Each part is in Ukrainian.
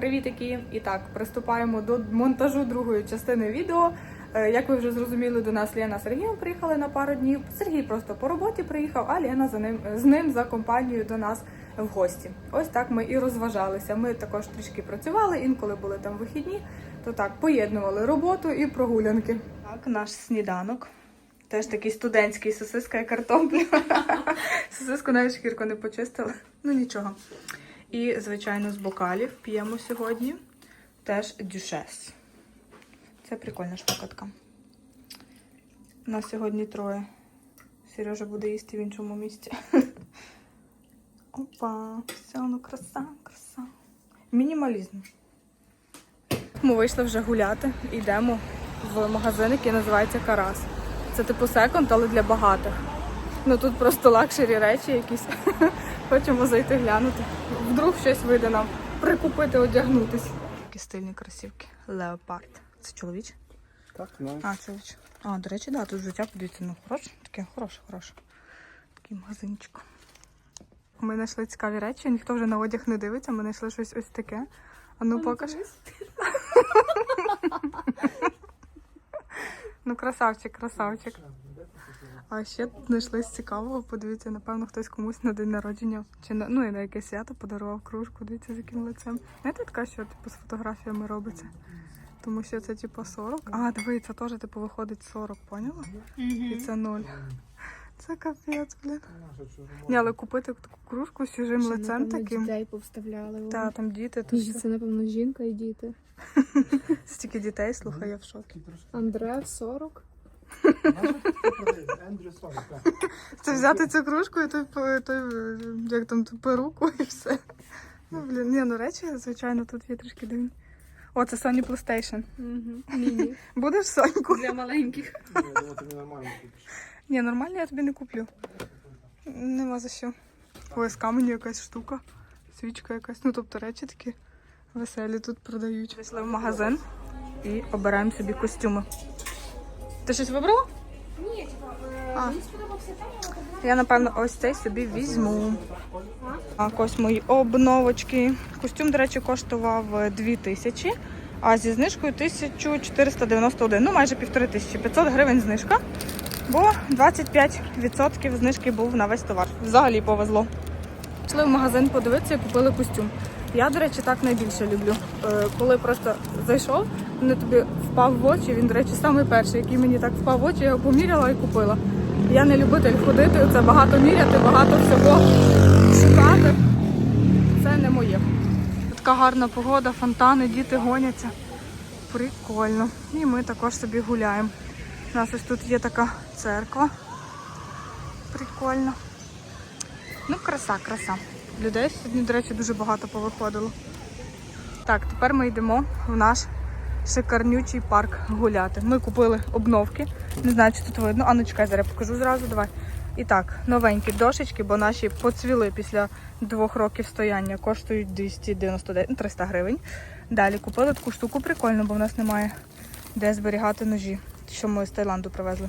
Привітики! І так, приступаємо до монтажу другої частини відео. Е, Як ви вже зрозуміли, до нас Лена з Сергієм приїхали на пару днів. Сергій просто по роботі приїхав, а Лена за ним з ним за компанією до нас в гості. Ось так ми і розважалися. Ми також трішки працювали, інколи були там вихідні, то так поєднували роботу і прогулянки. Так, наш сніданок. Теж такий студентський сосиска і картопля. Сосиску навіть шкірку не почистила. Ну нічого. І, звичайно, з бокалів п'ємо сьогодні теж дюшес. Це прикольна шпакотка. У нас сьогодні троє. Сережа буде їсти в іншому місці. Опа, все, ну краса, краса. Мінімалізм. Ми вийшли вже гуляти. Йдемо в магазин, який називається Карас. Це типу секонд, але для багатих. Ну тут просто лакшері речі якісь. Хочемо зайти глянути. Вдруг щось вийде нам прикупити, одягнутись. Такі стильні кросівки. Леопард. Це чоловіче? Так, ну. А, чоловіче. А, до речі, да, тут взуття, подивіться, ну хороше, таке хороше, хороше. Такий магазинчик. Ми знайшли цікаві речі, ніхто вже на одяг не дивиться, ми знайшли щось ось таке. А ну покаж. Ну, красавчик, красавчик. А ще знайшли з цікавого, подивіться, напевно, хтось комусь на день народження чи на ну і на якесь свято подарував кружку. Дивіться, з яким лицем. Знаєте, така, що типу з фотографіями робиться. Тому що це типу 40. А, це теж типу виходить 40, поняла? І це 0. Це капець, блін. Ні, але купити таку кружку з чужим Ще, лицем напевно, таким. Дітей повставляли. о. Та, там діти, то Ні, все. Це, напевно, жінка і діти. Стільки дітей, слухай, я в шокі. Андре 40. Це взяти цю кружку і той, той, як там ту перуку і все. Ну, блін, ні, ну речі, звичайно, тут є трішки дивні. О, це Sony PlayStation. Угу. Ні-ні. Будеш Соньку? Для маленьких. Ні, нормально я тобі не куплю. Нема за що. Ой, з каменю якась штука, свічка якась. Ну, тобто речі такі веселі тут продають. Вийшли в магазин і обираємо собі костюми. Ти щось вибрала? Ні, А. мені сподобався там, Я, напевно, ось цей собі візьму. Так, ось мої обновочки. Костюм, до речі, коштував е, 2000, а зі знижкою 1491. Ну, майже півтори тисячі. 500 гривень знижка. Бо 25% знижки був на весь товар. Взагалі повезло. Пішли в магазин подивитися і купили костюм. Я, до речі, так найбільше люблю. Е, Коли просто зайшов, він тобі впав в очі. Він, до речі, самий перший, який мені так впав в очі, я його поміряла і купила. Я не любитель ходити, це багато міряти, багато всього шукати. Це не моє. Така гарна погода, фонтани, діти гоняться. Прикольно. І ми також собі гуляємо. У нас ось тут є така церква. Прикольно. Ну, краса, краса. Людей сьогодні, до речі, дуже багато повиходило. Так, тепер ми йдемо в наш шикарнючий парк гуляти. Ми купили обновки. Не знаю, чи тут видно. А ну чекай, зараз покажу зразу. Давай. І так, новенькі дошечки, бо наші поцвіли після двох років стояння, коштують 299, ну, 300 гривень. Далі купили таку штуку прикольну, бо в нас немає де зберігати ножі, що ми з Таїланду привезли.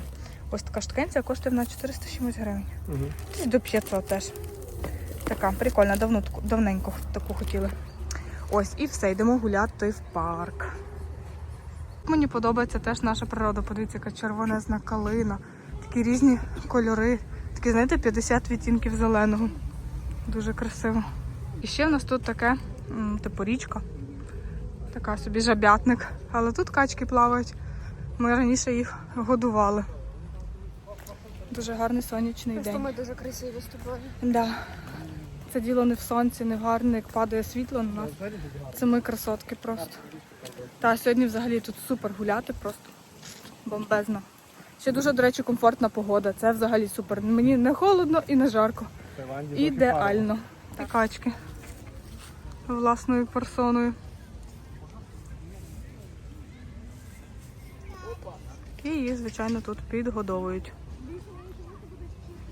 Ось така штукенція коштує на 400 чимось гривень. Угу. До 500 теж. Така прикольна, давно, давненько таку хотіли. Ось, і все, йдемо гуляти в парк. Мені подобається теж наша природа. Подивіться, яка червонезна калина. Такі різні кольори. Такі, знаєте, 50 відтінків зеленого. Дуже красиво. І ще в нас тут таке, типу річка. Така собі жабятник. Але тут качки плавають. Ми раніше їх годували. Дуже гарний сонячний день. ми дуже красиві з тобою. Да. Це діло не в сонці, не в гарне, як падає світло на нас. Це ми красотки просто. Та сьогодні взагалі тут супер гуляти просто. Бомбезно. Ще дуже, до речі, комфортна погода. Це взагалі супер. Мені не холодно і не жарко. Ідеально. Та качки. Власною персоною. І їх, звичайно, тут підгодовують.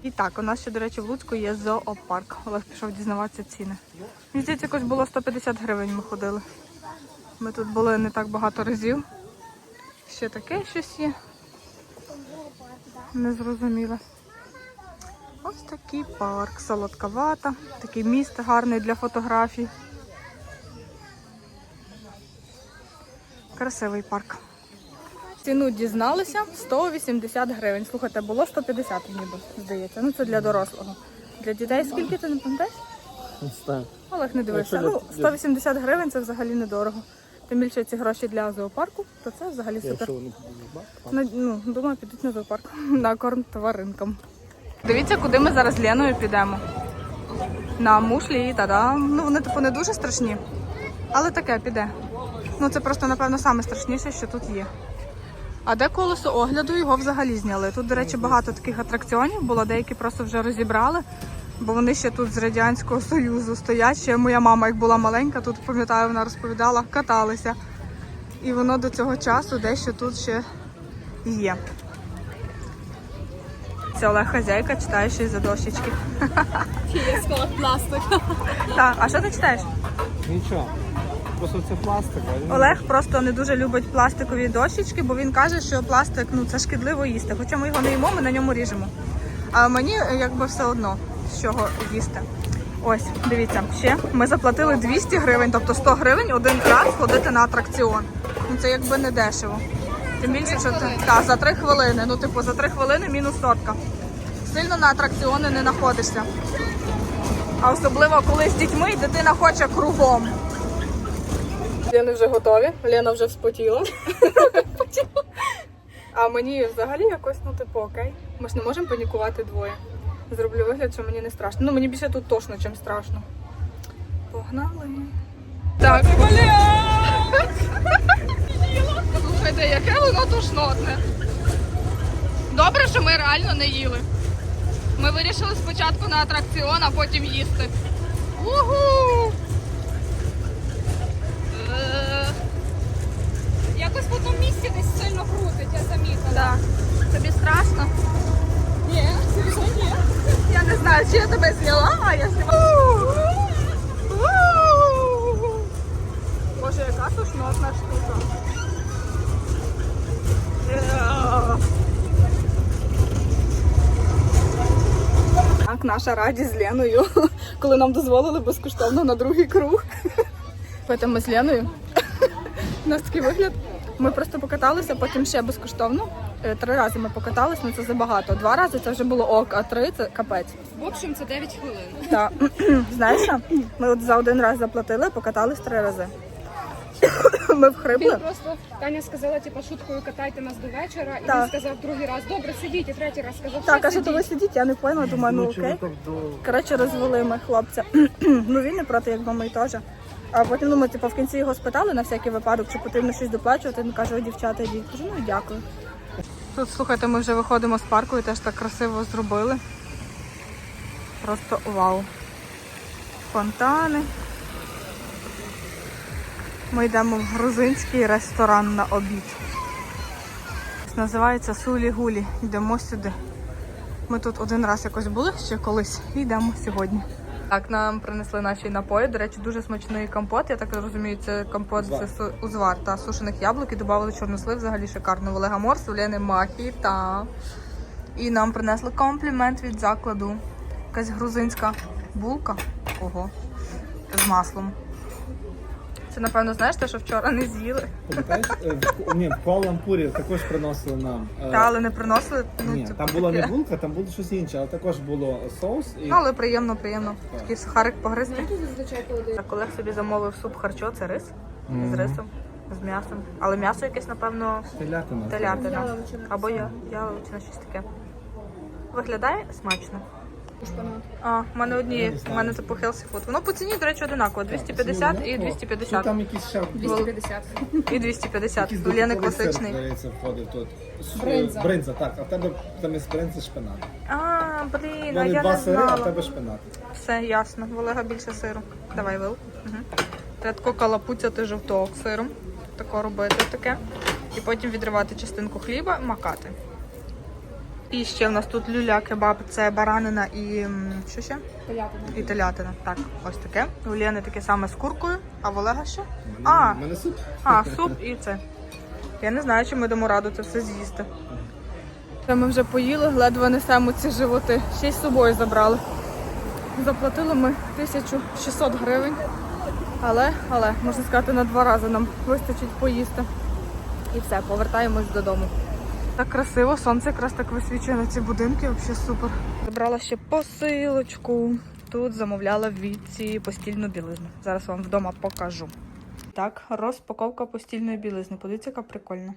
І так, у нас ще, до речі, в Луцьку є зоопарк. Олег пішов дізнаватися ціни. Мені здається, якось було 150 гривень ми ходили. Ми тут були не так багато разів. Ще таке щось є. Незрозуміле. Ось такий парк, солодка вата, такий міст гарний для фотографій. Красивий парк. Ціну дізналися 180 гривень. Слухайте, було 150 ніби, здається. Ну це для дорослого. Для дітей скільки ти не пам'ятаєш? Олег не дивився. Ну, 180 гривень це взагалі недорого. Тим більше ці гроші для зоопарку, то це взагалі супер. Ну, ну, думаю, підуть на зоопарк на корм тваринкам. Дивіться, куди ми зараз з Леною підемо. На мушлі, та-да. Ну вони типу не дуже страшні, але таке піде. Ну це просто, напевно, саме страшніше, що тут є. А де колесо огляду його взагалі зняли. Тут, до речі, багато таких атракціонів було, деякі просто вже розібрали, бо вони ще тут з Радянського Союзу стоять. Ще моя мама, як була маленька, тут пам'ятаю, вона розповідала, каталися. І воно до цього часу дещо тут ще є. Це Олег хазяйка читає ще й за дощечки. Я сказала пластик. Так, а що ти читаєш? Нічого. Просто це пластик, Олег просто не дуже любить пластикові дощечки, бо він каже, що пластик ну це шкідливо їсти. Хоча ми його не їмо, ми на ньому ріжемо. А мені е, якби все одно з чого їсти. Ось, дивіться, ще ми заплатили 200 гривень, тобто 100 гривень один раз ходити на атракціон. Ну це якби не дешево. Тим більше, що ти та, за 3 хвилини. Ну, типу, за 3 хвилини мінус сотка. Сильно на атракціони не знаходишся. А особливо, коли з дітьми і дитина хоче кругом. Лени вже готові, Лена вже вспотіла. а мені взагалі якось, ну, типу, окей. Ми ж не можемо панікувати двоє. Зроблю вигляд, що мені не страшно. Ну, мені більше тут точно, чим страшно. Погнали. Так, Слухайте, яке воно тушнотне. Добре, що ми реально не їли. Ми вирішили спочатку на атракціон, а потім їсти. Угу! Якось в одному місці десь сильно крутить, я замітила. Так. Тобі страшно? Ні, це ні. Я не знаю, чи я тебе зняла, а я зняла. Боже, яка тушнотна штука. Так, наша радість з Леною, коли нам дозволили безкоштовно на другий круг. Потім ми з Леною. У нас такий вигляд. Ми просто покаталися, потім ще безкоштовно. Е, Три рази ми покатались, ну це забагато. Два рази це вже було ок, а три це капець. В общем, це 9 хвилин. Так, знаєш, ми от за один раз заплатили, покатались три рази. Ми вхрипли. Він просто Таня сказала, типу, шуткою катайте нас до вечора, і Так. він сказав другий раз, добре, сидіть, і третій раз сказав, Так, що а що то ви сидіть. я не поняла, думаю, ну окей. Коротше, розвели ми хлопця. ну він не проти, якби ми теж. А потім ну, ми типу, в кінці його спитали на всякий випадок, чи потрібно щось доплачувати. Він каже, «Ой, дівчата, йдіть. Кажу, ну дякую. Тут, слухайте, ми вже виходимо з парку і теж так красиво зробили. Просто вау. Фонтани. Ми йдемо в грузинський ресторан на обід. Називається Сулі Гулі. Йдемо сюди. Ми тут один раз якось були ще колись і йдемо сьогодні. Так, нам принесли наші напої. До речі, дуже смачний компот. Я так розумію, це компот Звар. це узвар та сушених яблук і додали чорнослив, взагалі шикарно. В Олега Морс, Лени Махі та. І нам принесли комплімент від закладу. Якась грузинська булка. Ого. З маслом. Це, напевно, знаєш те, що вчора не з'їли. Пам'ятаєш? Е, в- Ні, в Куала-Лумпурі також приносили нам. е, Та, але не приносили. Ну, Ні, типу, там була не булка, там було щось інше, але також було соус і Ну, але приємно, приємно. Такий сухарик погризти. Знаєте, зазвичай коли дають? Собі замовив суп харчо, це рис з рисом, з м'ясом. Але м'ясо якесь, напевно, телятина. телятина. Яловичина. Або я, яловичина, щось таке. Виглядає смачно. А, в мене одні, в мене типу healthy food. Воно по ціні, до речі, одинаково. 250 і Чи 250. там якийсь ще 250. І 250. якийсь додатковий сир, класичний. здається, входить тут. С- Бринза. Бринза, так. А в тебе замість бринзи шпинат. А, У блін, а мене я два не сири, а в знала. тебе шпинат. Все, ясно. В Олега більше сиру. Давай вил. Угу. Треба тако калапуцяти жовток сиром. Тако робити таке. І потім відривати частинку хліба, макати. І ще в нас тут люля кебаб, це баранина і що ще? Телятина. І телятина. Так, ось таке. У Лєни таке саме з куркою, а в Олега що? А. мене- мене суп. А, суп і це. Я не знаю, чи ми дамо раду це все з'їсти. Ми вже поїли, ледве несемо ці животи. Ще й з собою забрали. Заплатили ми 1600 гривень. Але, але, можна сказати, на два рази нам вистачить поїсти. І все, повертаємось додому. Так красиво, сонце якраз так висвічує на ці будинки, взагалі супер. Забрала ще посилочку. Тут замовляла Віці постільну білизну. Зараз вам вдома покажу. Так, розпаковка постільної білизни. Подивіться, яка прикольна.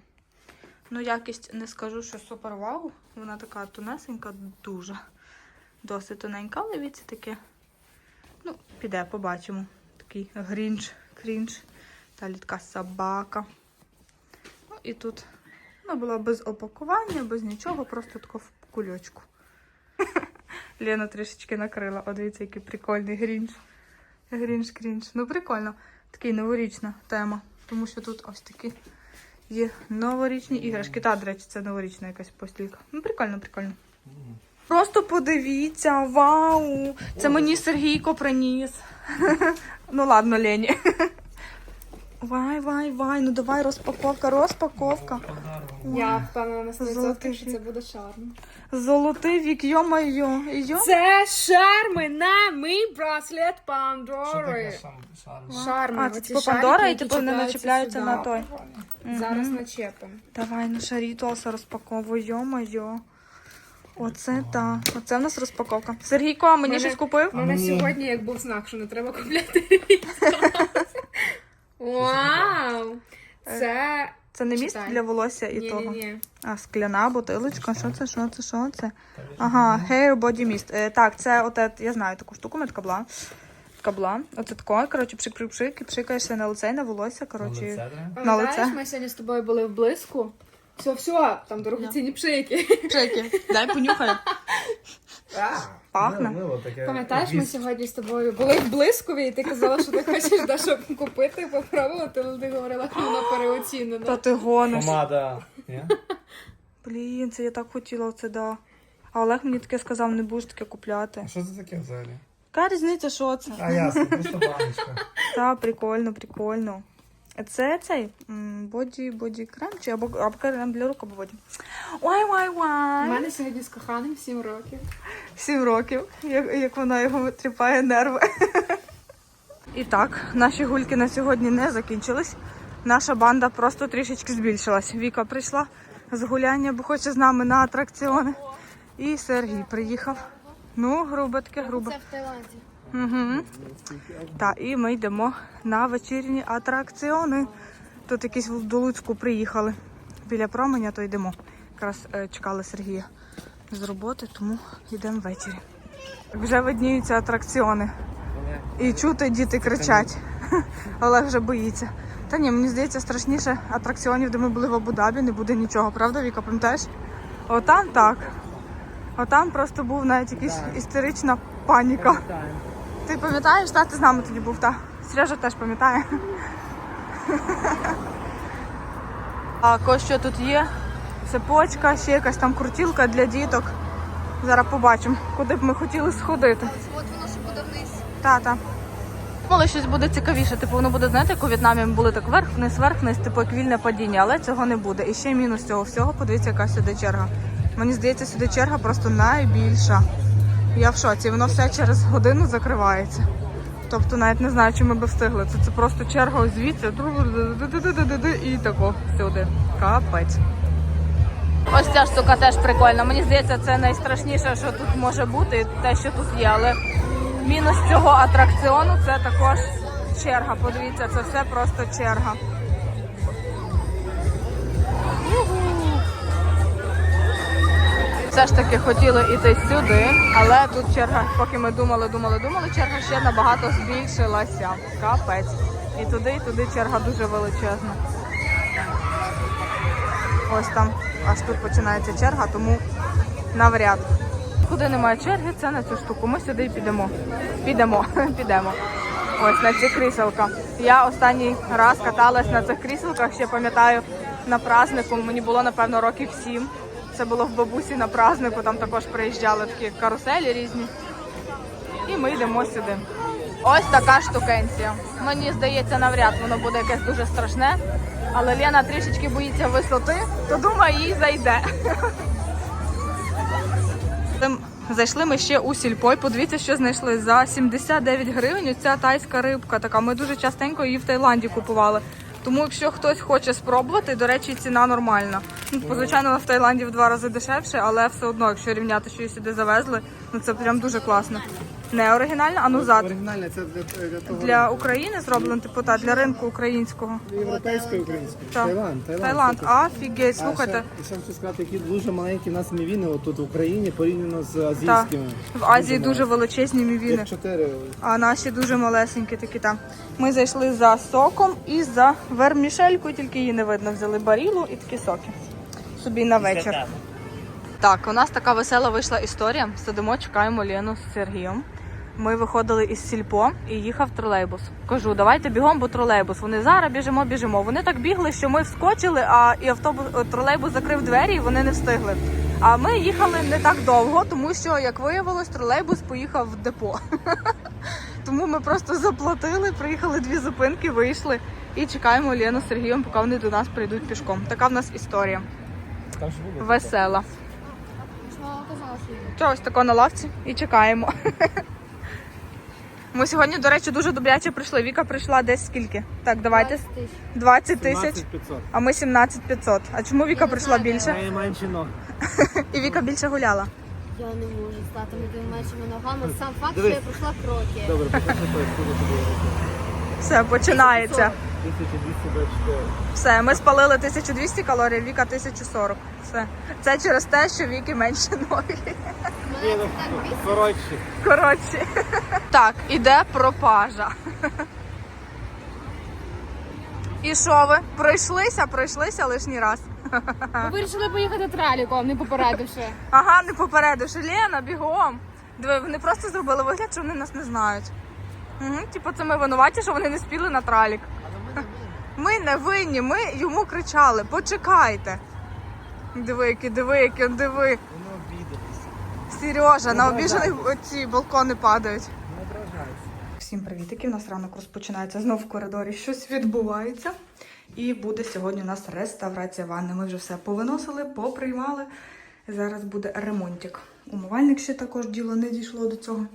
Ну, якість не скажу, що супер вау. Вона така тонесенька, дуже. Досить тоненька, але віці таке. Ну, піде, побачимо. Такий грінж, крінж. Далі така собака. Ну і тут вона була без опакування, без нічого, просто тако в кульочку. Лена трішечки накрила. О, дивіться, який прикольний грінж. Грінж, крінж. Ну, прикольно. Такий новорічна тема. Тому що тут ось такі є новорічні іграшки. Та, до речі, це новорічна якась постілька. Ну, прикольно, прикольно. Просто подивіться, вау! Це мені Сергійко приніс. Ну ладно, Лені. Вай, вай, вай, ну давай розпаковка, розпаковка. Я впевнена на 100%, що це буде шарм. Золотий вік, йо-майо. Йо. Це шарми на мій браслет Пандори. шарм? Шарми, А, це типу Пандора, і які типу вони начіпляються сюди. на той. Зараз Мгм. начепимо. Давай, ну шарітоса розпаковуй, йо-майо. Оце так. Оце в нас розпаковка. Сергійко, а мені Мене- щось купив? У мене сьогодні як був знак, що не треба купляти. Вау! Це. Це не міст Читай. для волосся і Ні, ні, того. ні. А, скляна бутилочка. Що це? Що це? Що це? Ага, hair body mist. Е, так, це оте, я знаю таку штуку, ми така була. Така була. Оце тако, коротше, пшик пшик пшик і пшикаєшся на лице і на волосся, коротше. Лице треба? Пам'ятаєш, лице. ми сьогодні з тобою були в блиску? Все, все, там дорогоцінні пшики. Пшики. Дай понюхаю. Пахне. Мило таке. Пам'ятаєш, ми сьогодні з тобою були в блискові, і ти казала, що ти хочеш дещо купити, попробувати, але ти говорила, що вона Та переоцінена. ти гониш. Помада. Ні? Блін, це я так хотіла оце, да. А Олег мені таке сказав, не будеш таке купляти. А що це таке взагалі? Яка різниця, що це? А ясно, просто баночка. Та, прикольно, прикольно. Це цей боді, боді крем чи або, або крем для рук або боді. Ой, ой, У мене сьогодні з коханим 7 років. Сім років, як, як вона його тріпає нерви. І так, наші гульки на сьогодні не закінчились. Наша банда просто трішечки збільшилась. Віка прийшла з гуляння, бо хоче з нами на атракціони. І Сергій приїхав. Ну, грубе таке, грубе. в Таїланді. Угу. Так, і ми йдемо на вечірні атракціони. Тут якісь до Луцьку приїхали. Біля променя, то йдемо. Якраз е, чекали Сергія з роботи, тому йдемо ввечері. Вже видніються атракціони. І чути діти кричать. Олег вже боїться. Та ні, мені здається, страшніше атракціонів, де ми були в Абу-Дабі, не буде нічого, правда, Віка, пам'ятаєш? Отам так. Отам просто був навіть якась істерична паніка. Ти пам'ятаєш, та ти з нами тоді був, та? Сережа теж пам'ятає. А ось що тут є? Цепочка, ще якась там крутілка для діток. Зараз побачимо, куди б ми хотіли сходити. От воно ж буде вниз. Та-та. Думали, щось буде цікавіше. Типу, воно буде, знаєте, як у В'єтнамі були так вверх, вниз, вверх, вниз, типу як вільне падіння, але цього не буде. І ще мінус цього всього, подивіться, яка сюди черга. Мені здається, сюди черга просто найбільша. Я в шоці, воно все через годину закривається. Тобто навіть не знаю, чи ми би встигли. Це, це просто черга звідси і тако сюди. Капець. Ось ця штука теж прикольна. Мені здається, це найстрашніше, що тут може бути, те, що тут є. Але мінус цього атракціону це також черга. Подивіться, це все просто черга. Все ж таки хотіли йти сюди, але тут черга, поки ми думали, думали, думали, черга ще набагато збільшилася. Капець. І туди, і туди черга дуже величезна. Ось там аж тут починається черга, тому навряд. Куди немає черги, це на цю штуку. Ми сюди і підемо. Підемо, підемо. Ось на ці кріселка. Я останній раз каталась на цих кріселках, ще пам'ятаю, на празднику. Мені було, напевно, років сім. Це було в бабусі на празднику, там також приїжджали такі каруселі різні. І ми йдемо сюди. Ось така штукенція. Мені здається, навряд воно буде якесь дуже страшне. Але Лена трішечки боїться висоти, то думаю, їй зайде. Зайшли ми ще у сільпо. і Подивіться, що знайшли за 79 гривень. Ця тайська рибка така. Ми дуже частенько її в Таїланді купували. Тому, якщо хтось хоче спробувати, до речі, ціна нормальна. Ну, звичайно, в Таїланді в два рази дешевше, але все одно, якщо рівняти, що її сюди завезли, ну це прям дуже класно. Не оригінально, а ну зад. Оригінальне це для, для того Для України зроблено, типу, та, для ринку українського. європейської української. Так. Таїланд, Таїланд. Таїланд, Слухай. офігеть, А слухайте. ще, ще хочу сказати, які дуже маленькі в нас мівіни отут в Україні порівняно з азійськими. В Азії дуже величезні мівіни. Як чотири. А наші дуже малесенькі такі там. Ми зайшли за соком і за вермішелькою, тільки її не видно. Взяли барілу і такі соки. Собі на вечір. Так, у нас така весела вийшла історія. Сидимо, чекаємо Лену з Сергієм. Ми виходили із сільпо і їхав тролейбус. Кажу, давайте бігом, бо тролейбус. Вони зараз біжимо, біжимо. Вони так бігли, що ми вскочили, а і автобус тролейбус закрив двері, і вони не встигли. А ми їхали не так довго, тому що, як виявилось, тролейбус поїхав в депо. Тому ми просто заплатили, приїхали дві зупинки, вийшли і чекаємо Лену з Сергієм, поки вони до нас прийдуть пішком. Така в нас історія. Весела. Оказалось? Тако на лавці і чекаємо. Ми сьогодні, до речі, дуже добряче прийшли. Віка прийшла десь скільки? Так, давайте 20 тисяч, 500. а ми 17 500. А чому Віка прийшла більше? Має менше ног. І Віка більше гуляла. Я не можу стати меншими ногами. Сам факт, що я пройшла кроки. Добре, покажи той, скільки тобі. Все, починається. 1224. Все, ми спалили 1200 калорій, Віка 1040. Все. Це через те, що Віки менше ноги. Це так. Коротше. Коротше. Так, іде пропажа. І що ви? Пройшлися, пройшлися лишній раз. Ми вирішили поїхати траліком, не попередивши. Ага, не попередивши. Лена, бігом. Диви, вони просто зробили вигляд, що вони нас не знають. Угу, типу, це ми винуваті, що вони не спіли на тралік. Ми не винні, ми йому кричали, почекайте. Диви, які, диви, які, диви. Воно обідалися. Сережа, на обіжених ці балкони падають. Не ображайся. Всім привітики. У нас ранок розпочинається знов в коридорі. Щось відбувається. І буде сьогодні у нас реставрація ванни. Ми вже все повиносили, поприймали. Зараз буде ремонтик. Умивальник ще також діло не дійшло до цього.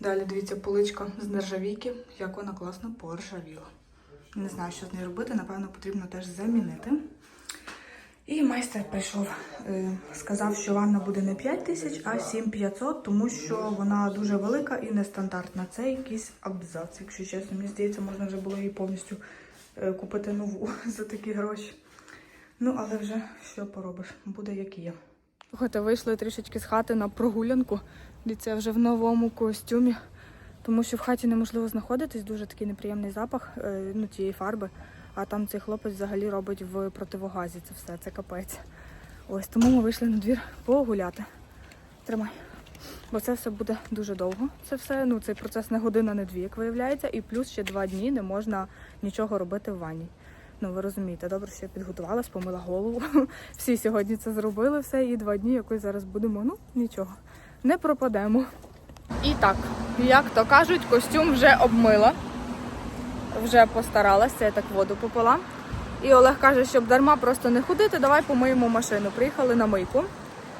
Далі дивіться, поличка з нержавійки, як вона класно поржавіла. Не знаю, що з нею робити, напевно, потрібно теж замінити. І майстер прийшов, е, сказав, що ванна буде не 5 тисяч, а 7500, тому що вона дуже велика і нестандартна. Це якийсь абзац, якщо чесно. Мені здається, можна вже було її повністю е, купити нову за такі гроші. Ну, але вже що поробиш, буде як є. Слухайте, вийшли трішечки з хати на прогулянку. Дивіться, вже в новому костюмі, тому що в хаті неможливо знаходитись, дуже такий неприємний запах е, ну, тієї фарби. А там цей хлопець взагалі робить в противогазі це все, це капець. Ось тому ми вийшли на двір погуляти. Тримай. Бо це все буде дуже довго. Це все, ну цей процес не година, не дві, як виявляється, і плюс ще два дні не можна нічого робити в ванні. Ну ви розумієте, добре, що я підготувалась, помила голову. Всі сьогодні це зробили все, і два дні якось зараз будемо. Ну нічого, не пропадемо. І так, як то кажуть, костюм вже обмила вже постаралася, я так воду попила. І Олег каже, щоб дарма просто не ходити, давай помиємо машину. Приїхали на мийку.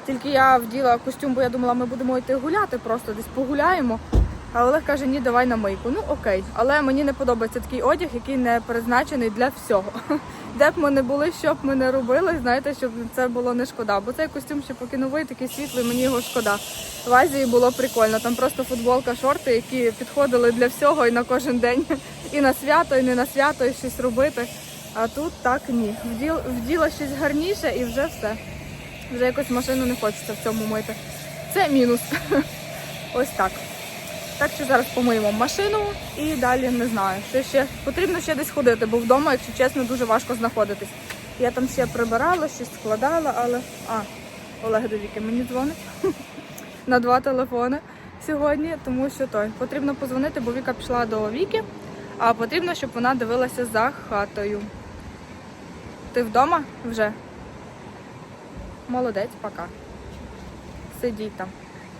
Тільки я вділа костюм, бо я думала, ми будемо йти гуляти, просто десь погуляємо. А Олег каже, ні, давай на мийку. Ну окей. Але мені не подобається такий одяг, який не призначений для всього. Де б ми не були, що б ми не робили, знаєте, щоб це було не шкода. Бо цей костюм ще поки новий, такий світлий, мені його шкода. В Азії було прикольно. Там просто футболка, шорти, які підходили для всього і на кожен день. І на свято, і не на свято, і щось робити. А тут так ні. Вділ, вділа щось гарніше і вже все. Вже якось машину не хочеться в цьому мити. Це мінус. Ось так. Так що зараз помиємо машину і далі не знаю. Що ще потрібно ще десь ходити, бо вдома, якщо чесно, дуже важко знаходитись. Я там ще прибирала, щось складала, але. А, Олег до Віки мені дзвонить на два телефони сьогодні, тому що той потрібно позвонити, бо Віка пішла до Віки, а потрібно, щоб вона дивилася за хатою. Ти вдома вже? Молодець, пока. Сидіть там.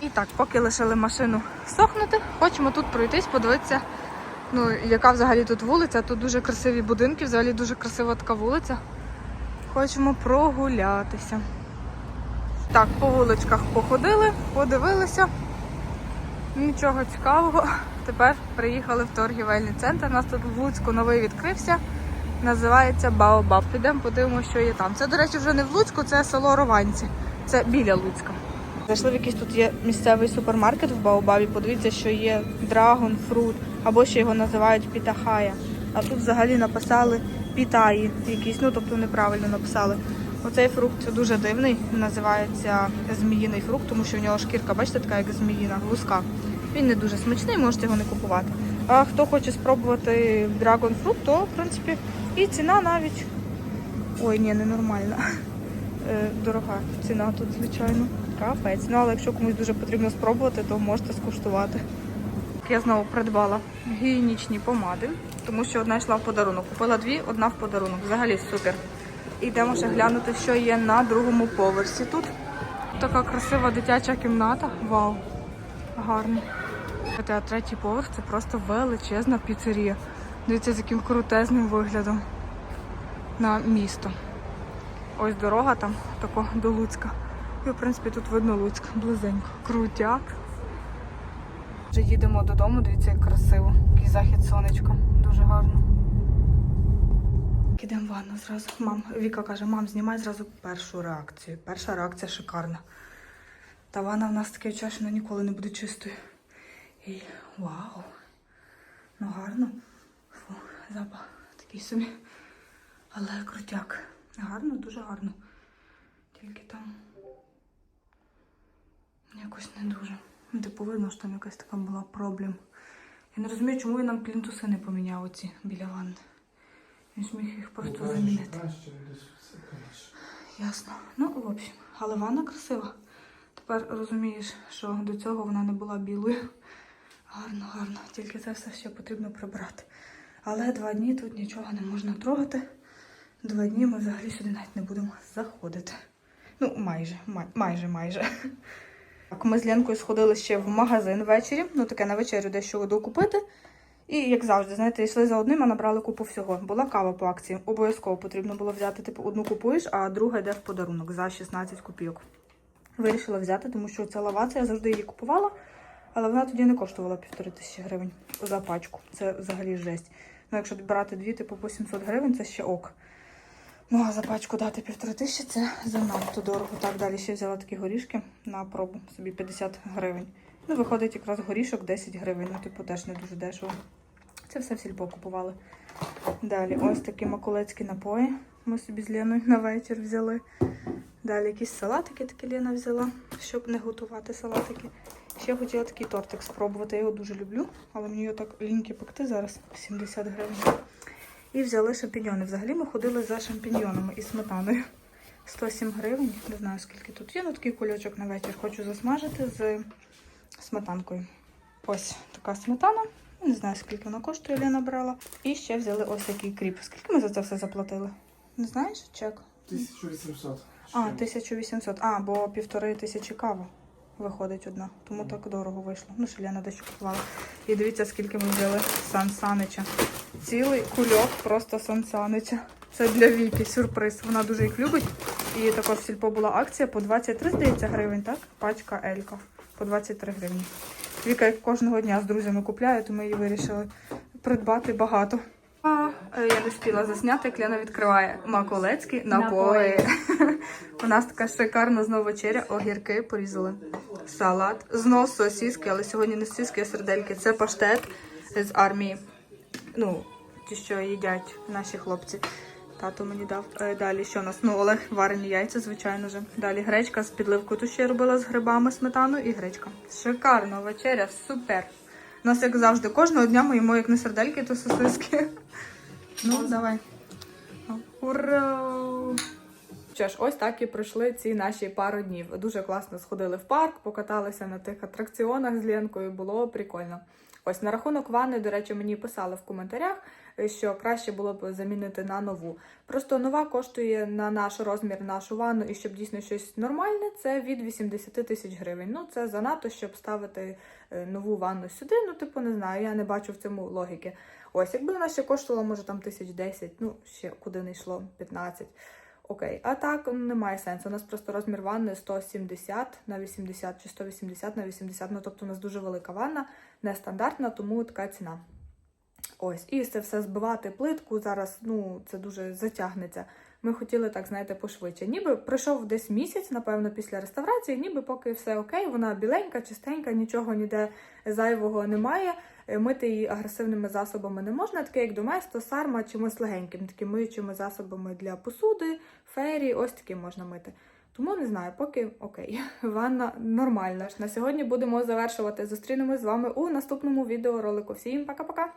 І так, поки лишили машину сохнути, хочемо тут пройтись, подивитися, ну, яка взагалі тут вулиця. Тут дуже красиві будинки, взагалі дуже красива така вулиця. Хочемо прогулятися. Так, по вуличках походили, подивилися. Нічого цікавого. Тепер приїхали в торгівельний центр. У нас тут в Луцьку новий відкрився. Називається Баобаб. Підемо подивимося, що є там. Це, до речі, вже не в Луцьку, це село Рованці. Це біля Луцька. Зайшли в якийсь тут є місцевий супермаркет в Баобабі. Подивіться, що є драгон фрут, або ще його називають пітахая. А тут взагалі написали пітаї якісь, ну тобто неправильно написали. Оцей фрукт дуже дивний, називається зміїний фрукт, тому що в нього шкірка, бачите, така як зміїна, луска. Він не дуже смачний, можете його не купувати. А хто хоче спробувати драгон фрукт, то в принципі і ціна навіть. Ой, ні, ненормальна. Е, Дорога ціна тут, звичайно. Капець. Ну, але якщо комусь дуже потрібно спробувати, то можете скуштувати. Я знову придбала гігієнічні помади, тому що одна йшла в подарунок. Купила дві, одна в подарунок. Взагалі супер. Йдемо ще глянути, що є на другому поверсі тут. Така красива дитяча кімната. Вау! Гарно. Хоча третій поверх це просто величезна піцерія. Дивіться, з яким крутезним виглядом на місто. Ось дорога там тако до Луцька. І, в принципі, тут видно Луцьк близенько. Крутяк. Вже їдемо додому, дивіться, як красиво. Який захід сонечка. Дуже гарно. Ідемо в ванну зразу. Мам, Віка каже, мам, знімай зразу першу реакцію. Перша реакція шикарна. Та ванна в нас таке відчуття, ніколи не буде чистою. І вау! Ну гарно. Фу, запах такий собі. Але крутяк. Гарно, дуже гарно. Тільки там якось не дуже. Ну, Типу видно, що там якась така була проблем. Я не розумію, чому він нам плінтуси не поміняв оці біля ванни. Він ж міг їх просто замінити. Ясно. Ну, в общем, але ванна красива. Тепер розумієш, що до цього вона не була білою. Гарно, гарно. Тільки це все ще потрібно прибрати. Але два дні тут нічого не можна трогати. Два дні ми взагалі сюди навіть не будемо заходити. Ну, майже, май, майже, майже. Так, ми з Ленкою сходили ще в магазин ввечері. Ну, таке на вечерю дещо докупити. І, як завжди, знаєте, йшли за одним, а набрали купу всього. Була кава по акції. Обов'язково потрібно було взяти, типу, одну купуєш, а друга йде в подарунок за 16 копійок. Вирішила взяти, тому що ця лавація я завжди її купувала, але вона тоді не коштувала півтори тисячі гривень за пачку. Це взагалі жесть. Ну, якщо брати дві, типу по 700 гривень, це ще ок. Ну, а за пачку дати півтори тисячі це занадто дорого. Так, далі ще взяла такі горішки на пробу, собі 50 гривень. Ну, виходить якраз горішок 10 гривень, ну, типу, теж не дуже дешево. Це все в сільпо купували. Далі ось такі макулецькі напої. Ми собі з Леною на вечір взяли. Далі якісь салатики такі Лена взяла, щоб не готувати салатики. Ще хотіла такий тортик спробувати. Я його дуже люблю, але мені його так ліньки пекти зараз 70 гривень. І взяли шампіньйони. Взагалі ми ходили за шампіньйонами і сметаною. 107 гривень, не знаю скільки тут є. Ну такий кульочок на вечір хочу засмажити з сметанкою. Ось така сметана. Не знаю, скільки вона коштує, Лена брала. І ще взяли ось такий кріп. Скільки ми за це все заплатили? Не знаєш, чек? 1800. А, 1800. А, бо півтори тисячі кава виходить одна. Тому так дорого вийшло. Ну, ще Лена дещо купувала. І дивіться, скільки ми взяли Сан Санича. Цілий кульок просто Сан Санича. Це для Віки сюрприз. Вона дуже їх любить. І також в сільпо була акція по 23, здається, гривень, так? Пачка Елька по 23 гривні. Віка як кожного дня з друзями купляє, то ми її вирішили придбати багато. А, е, я не спіла засняти, як Лена відкриває маколецькі напої. У нас така шикарна знову вечеря, огірки порізали. Салат, знов сосиски, але сьогодні не сосиски, а сердельки. Це паштет з армії. Ну, ті, що їдять наші хлопці. Тато мені дав. Е, Далі що у нас? Ну, Олег варені яйця, звичайно же. Далі гречка з підливкою. Ту ще я робила з грибами, сметаною і гречка. Шикарна вечеря, супер. У нас, як завжди, кожного дня ми їмо як не сердельки, то сосиски. Ну, давай. Ура! Що ж, ось так і пройшли ці наші пару днів. Дуже класно сходили в парк, покаталися на тих атракціонах з Ленкою, було прикольно. Ось на рахунок ванни, до речі, мені писали в коментарях, що краще було б замінити на нову. Просто нова коштує на наш розмір, нашу ванну, і щоб дійсно щось нормальне, це від 80 тисяч гривень. Ну, це занадто, щоб ставити е, нову ванну сюди. Ну, типу, не знаю, я не бачу в цьому логіки. Ось, якби вона ще коштувала, може, там тисяч 10, ну, ще куди не йшло, 15. Окей, а так немає сенсу. У нас просто розмір ванни 170 на 80 чи 180 на 80. Ну тобто у нас дуже велика ванна, нестандартна, тому така ціна. Ось, і це все збивати плитку. Зараз ну це дуже затягнеться. Ми хотіли так, знаєте, пошвидше. Ніби пройшов десь місяць, напевно, після реставрації, ніби поки все окей, вона біленька, чистенька, нічого ніде зайвого немає. Е, Мити її агресивними засобами не можна, таке як доместо, сарма, чимось легеньким, такими миючими засобами для посуди, фері, ось такі можна мити. Тому не знаю, поки окей. Ванна нормальна. На сьогодні будемо завершувати. Зустрінемось з вами у наступному відеоролику. Всім пока-пока!